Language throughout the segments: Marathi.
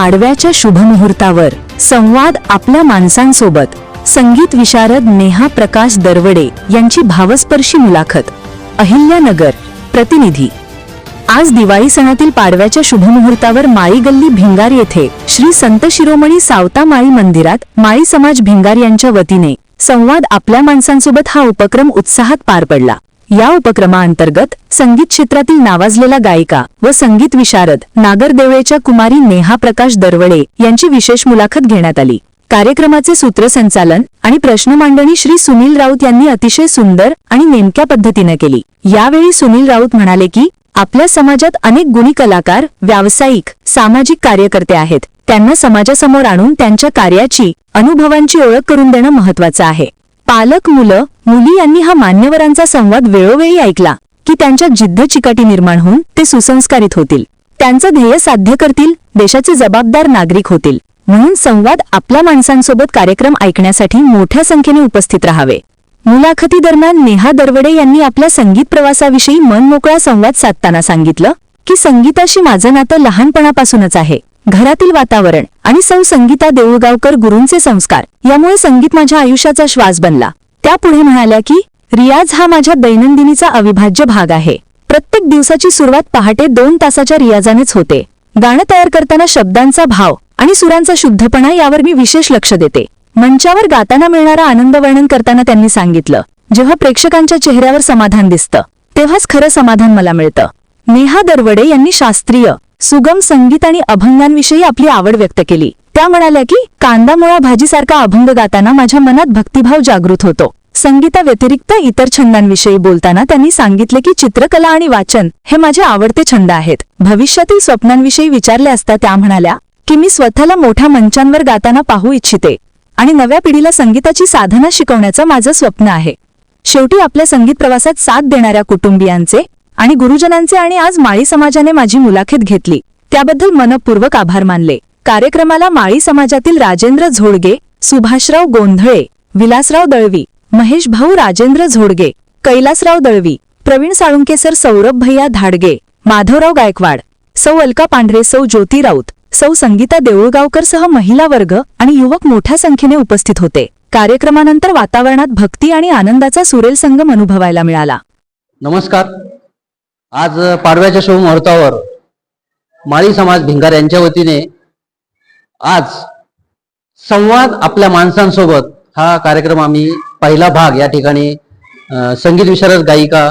पाडव्याच्या शुभमुहूर्तावर संवाद आपल्या माणसांसोबत. संगीत विशारद नेहा प्रकाश दरवडे यांची भावस्पर्शी मुलाखत. अहिल्यानगर प्रतिनिधी. आज दिवाळी सणातील पाडव्याच्या शुभमुहूर्तावर माळी गल्ली भिंगार येथे श्री संत शिरोमणी सावता माळी मंदिरात माळी समाज भिंगार यांच्या वतीने संवाद आपल्या माणसांसोबत हा उपक्रम उत्साहात पार पडला. या उपक्रमाअंतर्गत संगीत क्षेत्रातील नावाजलेला गायिका व संगीत विशारद नागरदेवळेच्या कुमारी नेहा प्रकाश दरवडे यांची विशेष मुलाखत घेण्यात आली. कार्यक्रमाचे सूत्रसंचालन आणि प्रश्न मांडणी श्री सुनील राऊत यांनी अतिशय सुंदर आणि नेमक्या पद्धतीने केली. यावेळी सुनील राऊत म्हणाले की आपल्या समाजात अनेक गुणी कलाकार व्यावसायिक सामाजिक कार्यकर्ते आहेत. त्यांना समाजासमोर आणून त्यांच्या कार्याची अनुभवांची ओळख करून देणं महत्वाचं आहे. पालक मुलं मुली यांनी हा मान्यवरांचा संवाद वेळोवेळी ऐकला की त्यांच्यात जिद्द चिकाटी निर्माण होऊन ते सुसंस्कारित होतील. त्यांचं ध्येय साध्य करतील देशाचे जबाबदार नागरिक होतील. म्हणून संवाद आपल्या माणसांसोबत कार्यक्रम ऐकण्यासाठी मोठ्या संख्येने उपस्थित राहावे. मुलाखतीदरम्यान नेहा दरवडे यांनी आपल्या संगीत प्रवासाविषयी मनमोकळा संवाद साधताना सांगितलं की संगीताशी माझं नातं लहानपणापासूनच आहे. घरातील वातावरण आणि सौ संगीता देऊळगावकर गुरूंचे संस्कार यामुळे संगीत माझ्या आयुष्याचा श्वास बनला. त्या पुढे म्हणाल्या की रियाज हा माझ्या दैनंदिनीचा अविभाज्य भाग आहे. प्रत्येक दिवसाची सुरुवात पहाटे दोन तासाच्या रियाजानेच होते. गाणं तयार करताना शब्दांचा भाव आणि सुरांचा शुद्धपणा यावर मी विशेष लक्ष देते. मंचावर गाताना मिळणारा आनंद वर्णन करताना त्यांनी सांगितलं जेव्हा प्रेक्षकांच्या चेहऱ्यावर समाधान दिसतं तेव्हाच खरं समाधान मला मिळतं. नेहा दरवडे यांनी शास्त्रीय सुगम संगीत आणि अभंगांविषयी आपली आवड व्यक्त केली. त्या म्हणाल्या की कांदा मुळा भाजीसारखा अभंग गाताना माझ्या मनात भक्तिभाव जागृत होतो. संगीताव्यतिरिक्त इतर छंदांविषयी बोलताना त्यांनी सांगितले की चित्रकला आणि वाचन हे माझे आवडते छंद आहेत. भविष्यातील स्वप्नांविषयी विचारले असता त्या म्हणाल्या की मी स्वतःला मोठ्या मंचांवर गाताना पाहू इच्छिते आणि नव्या पिढीला संगीताची साधना शिकवण्याचं माझं स्वप्न आहे. शेवटी आपल्या संगीत प्रवासात साथ देणाऱ्या कुटुंबियांचे आणि गुरुजनांचे आणि आज माळी समाजाने माझी मुलाखत घेतली. त्याबद्दल मनपूर्वक आभार मानले. कार्यक्रमाला माळी समाजातील राजेंद्र झोडगे सुभाषराव गोंधळे विलासराव दळवी महेश भाऊ राजेंद्र झोडगे कैलासराव दळवी प्रवीण साळुंके सर सौरभ भैया धाडगे माधवराव गायकवाड सौ अलका पांढरे सौ ज्योती राऊत सौ संगीता देऊळगावकर सह महिला वर्ग आणि युवक मोठ्या संख्येने उपस्थित होते. कार्यक्रमानंतर वातावरणात भक्ती आणि आनंदाचा सुरेल संगम अनुभवायला मिळाला. नमस्कार. आज पाडव्याच्या शुभ मुहूर्तावर माळी समाज भिंगार यांच्या वतीने आज संवाद आपल्या माणसांसोबत हा कार्यक्रम आम्ही पहिला भाग या ठिकाणी संगीत विशारद गायिका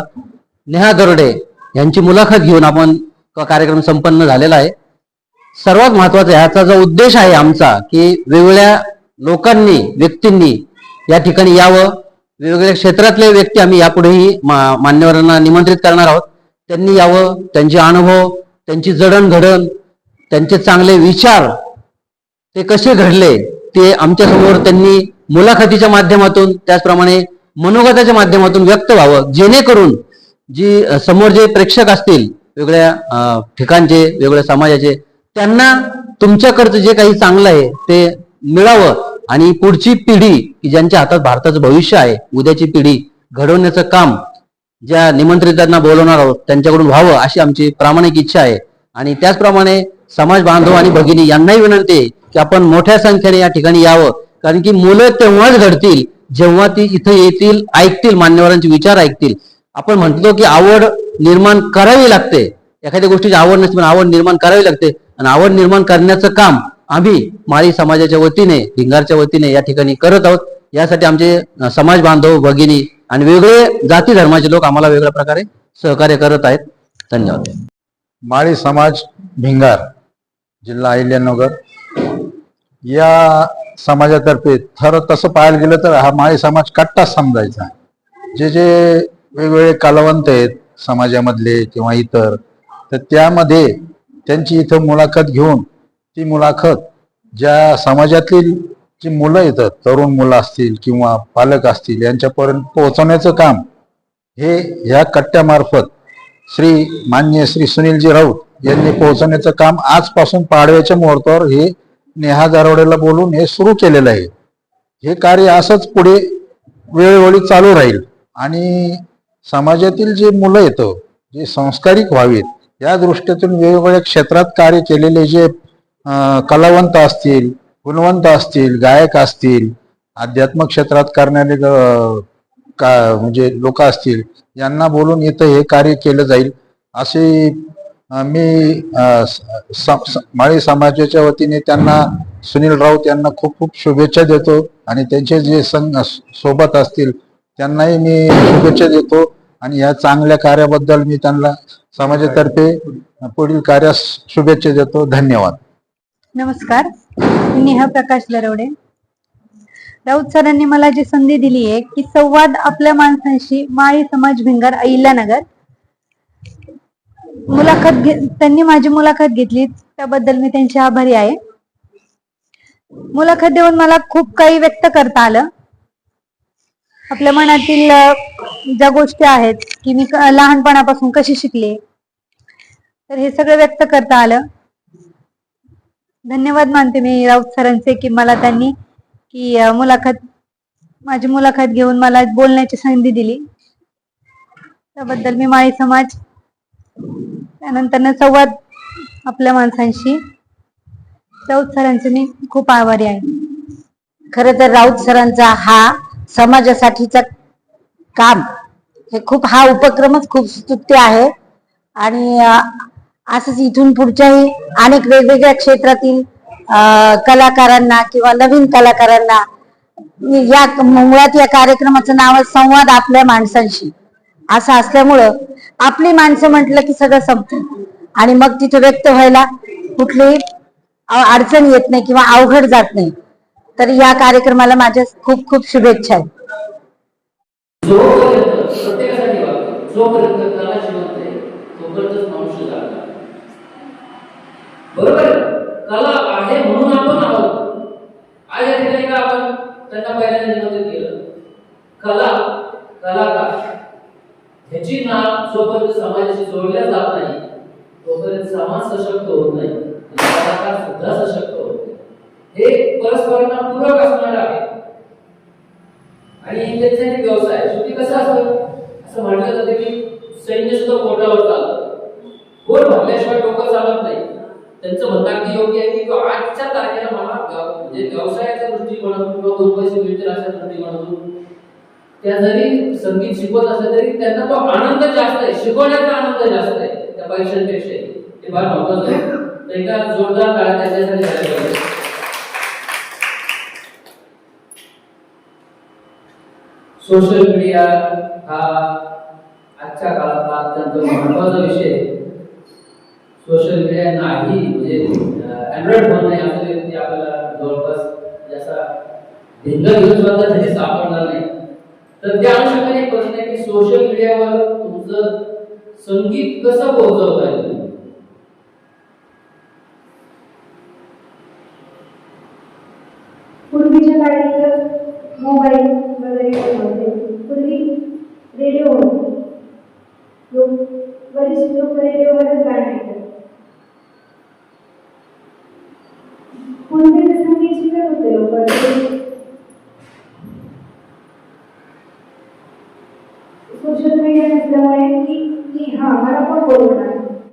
नेहा दरोडे यांची मुलाखत घेऊन आपण कार्यक्रम संपन्न झालेला आहे. सर्वात महत्त्वाचा ह्याचा जो उद्देश आहे आमचा की वेगवेगळ्या लोकांनी व्यक्तींनी या ठिकाणी यावं. वेगवेगळ्या क्षेत्रातले व्यक्ती आम्ही यापुढेही मा- मान्यवरांना निमंत्रित करणार आहोत. त्यांनी यावं त्यांचे अनुभव त्यांची जडणघडण त्यांचे चांगले विचार ते कसे घडले ते आमच्यासमोर त्यांनी मुलाखतीच्या माध्यमातून त्याचप्रमाणे मनोगताच्या माध्यमातून व्यक्त व्हावं. जेणेकरून जी समोर जे प्रेक्षक असतील वेगळ्या ठिकाणचे वेगवेगळ्या समाजाचे त्यांना तुमच्याकडचं जे काही चांगलं आहे ते मिळावं. आणि पुढची पिढी की ज्यांच्या हातात भारताचं भविष्य आहे उद्याची पिढी घडवण्याचं काम ज्या निमंत्रितांना बोलवणार आहोत त्यांच्याकडून व्हावं अशी आमची प्रामाणिक इच्छा आहे. आणि त्याचप्रमाणे समाज बांधव आणि भगिनी यांनाही विनंती आहे की आपण मोठ्या संख्येने या ठिकाणी यावं. कारण की मुलं तेव्हाच घडतील जेव्हा ती इथं येतील ऐकतील मान्यवरांचे विचार ऐकतील. आपण म्हणतो की आवड निर्माण करावी लागते. एखाद्या गोष्टीची आवड नसते पण आवड निर्माण करावी लागते. आणि आवड निर्माण करण्याचं काम आम्ही माळी समाजाच्या वतीने भिंगारच्या वतीने या ठिकाणी करत आहोत. यासाठी आमचे समाज बांधव भगिनी आणि वेगळे जाती धर्माचे लोक आम्हाला वेगळ्या प्रकारे सहकार्य करत आहेत. धन्यवाद. माळी समाज भिंगार जिल्हा अहिल्यानगर. या समाजातर्फे खरं तसं पाहायला गेलं तर हा माळी समाज कट्टाच समजायचा जे जे वेगवेगळे कलावंत आहेत समाजामधले किंवा इतर तर त्यामध्ये त्यांची इथं मुलाखत घेऊन ती मुलाखत ज्या समाजातील जी मुलं येतात तरुण मुलं असतील किंवा पालक असतील यांच्यापर्यंत पोहोचवण्याचं काम हे ह्या कट्ट्यामार्फत श्री मान्य श्री सुनीलजी राऊत यांनी पोहोचवण्याचं काम आजपासून पाडव्याच्या मुहूर्तावर हे नेहा दारोडेला बोलून हे सुरू केलेलं आहे. हे कार्य असंच पुढे वेळोवेळी चालू राहील आणि समाजातील जे मुलं येतं जे संस्कारिक व्हावीत या दृष्टीतून वेगवेगळ्या क्षेत्रात कार्य केलेले जे कलावंत असतील गुणवंत असतील गायक असतील अध्यात्म क्षेत्रात करणारे का म्हणजे लोक असतील यांना बोलून इथं हे कार्य केलं जाईल असे मी माळी समाजाच्या वतीने त्यांना सुनील राऊत यांना खूप खूप शुभेच्छा देतो आणि त्यांचे जे संघ सोबत असतील त्यांनाही मी शुभेच्छा देतो आणि या चांगल्या कार्याबद्दल मी त्यांना समाजातर्फे पुढील कार्यास शुभेच्छा देतो. धन्यवाद. नमस्कार. नेहा प्रकाश दरवडे राऊत सरांनी मला जी संधी दिली आहे की संवाद आपल्या माणसांशी माळी समाज भिंगार अहिल्यानगर. मुलाखत घे त्यांनी माझी मुलाखत घेतली त्याबद्दल मी त्यांची आभारी आहे. मुलाखत देऊन मला खूप काही व्यक्त करता आलं. आपल्या मनातील ज्या गोष्टी आहेत की मी क- लहानपणापासून कशी शिकले तर हे सगळं व्यक्त करता आलं. धन्यवाद मानते मी राऊत सरांचे की मला त्यांनी की मुलाखत माझी मुलाखत घेऊन मला बोलण्याची संधी दिली. त्याबद्दल मी माळी समाज त्यानंतर संवाद आपल्या माणसांशी. राऊत सरांचे मी खूप आभारी आहे. खर तर राऊत सरांचा हा समाजासाठीचा काम हे खूप हा उपक्रमच खूप स्तुत्य आहे. आणि असंच इथून पुढच्याही अनेक वेगवेगळ्या क्षेत्रातील कलाकारांना किंवा नवीन कलाकारांना या मुळात या कार्यक्रमाचं नाव संवाद आपल्या माणसांशी. असं असल्यामुळं आपली माणसं म्हटलं की सगळं संपतं. आणि मग तिथे व्यक्त व्हायला कुठलीही अडचण येत नाही किंवा अवघड जात नाही. तर या कार्यक्रमाला माझ्या खूप खूप शुभेच्छा आहेत. जोपर्यंत बरोबर कला आहे म्हणून आपण आहोत. आज या ठिकाणी का आपण? त्यांना पहिल्यांदा निमंत्रित केलं. कला कलाकार. ह्याची नाव जोपर्यंत समाजाशी जोडल्या जात नाही तोपर्यंत समाज सशक्त होत नाही. कलाकार सुद्धा सशक्त होत नाही. हे परस्परांना पूरक असणार आहे. आणि त्यांचा एक व्यवसाय. शेवटी कसं असतं? असं म्हटलं जातं की सैन्य सुद्धा पोटावर चालतं. कोण भरल्याशिवाय डोकं चालत नाही. त्यांचं म्हणणं अगदी योग्य आहे की आजच्या तारखेला मला म्हणजे व्यवसायाच्या दृष्टिकोनातून किंवा दोन पैसे मिळतील अशा दृष्टिकोनातून त्या जरी संगीत शिकवत असले तरी त्यांना तो आनंद जास्त आहे शिकवण्याचा आनंद जास्त आहे. त्या पैशांपेक्षा ते फार महत्वाचं आहे. एका जोरदार काळात त्याच्यासाठी झाले पाहिजे सोशल मीडिया हा आजच्या काळातला अत्यंत महत्त्वाचा विषय आहे. सोशल मीडिया नाही म्हणजे अँड्रॉइड फोन नाही असं व्यक्ती आपल्याला जवळपास जसा भिन्न घेऊन सुद्धा तरी सापडणार नाही. तर त्या अनुषंगाने एक प्रश्न आहे की सोशल मीडियावर तुमचं संगीत कसं पोहोचवता येईल? पूर्वीच्या काळी तर मोबाईल वगैरे होते पूर्वी रेडिओ होते. लोक बरेच लोक रेडिओवरच गाणी ऐकतात. पूर्वी